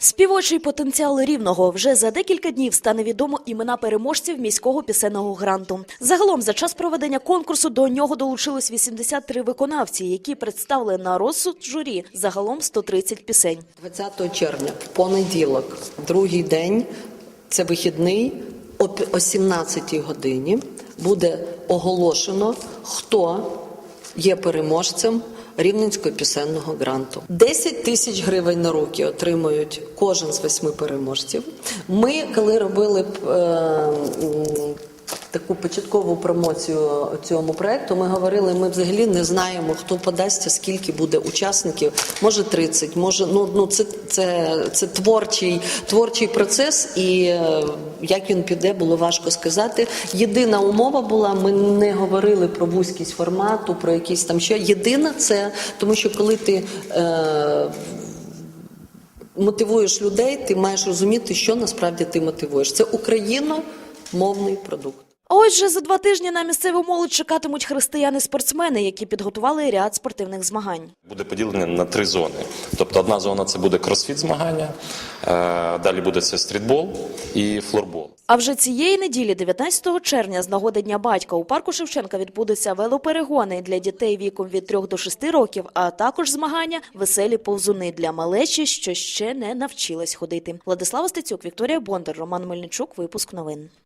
Співочий потенціал рівного вже за декілька днів стане відомо імена переможців міського пісенного гранту. Загалом за час проведення конкурсу до нього долучилось 83 виконавці, які представили на розсуд журі загалом 130 пісень. 20 червня, в понеділок, другий день, це вихідний, о пі- о 17 годині буде оголошено, хто є переможцем Рівненського пісенного гранту. 10 тисяч гривень на руки отримують кожен з восьми переможців. Ми, коли робили е, таку початкову промоцію цьому проекту, ми говорили, ми взагалі не знаємо, хто подасться, скільки буде учасників. Може 30, може, ну, ну це, це, це творчий, творчий процес, і е, як він піде, було важко сказати. Єдина умова була, ми не говорили про вузькість формату, про якісь там що. Єдина це, тому що коли ти. Е, мотивуєш людей, ти маєш розуміти, що насправді ти мотивуєш. Це україномовний продукт. А ось же за два тижні на місцеву молодь чекатимуть християни-спортсмени, які підготували ряд спортивних змагань. Буде поділене на три зони. Тобто одна зона це буде кросфіт змагання, е, далі буде це стрітбол і флорбол. А вже цієї неділі, 19 червня, з нагоди Дня батька, у парку Шевченка відбудуться велоперегони для дітей віком від 3 до 6 років, а також змагання веселі повзуни для малечі, що ще не навчилась ходити. Владислава Стецюк, Вікторія Бондар, Роман Мельничук. Випуск новин.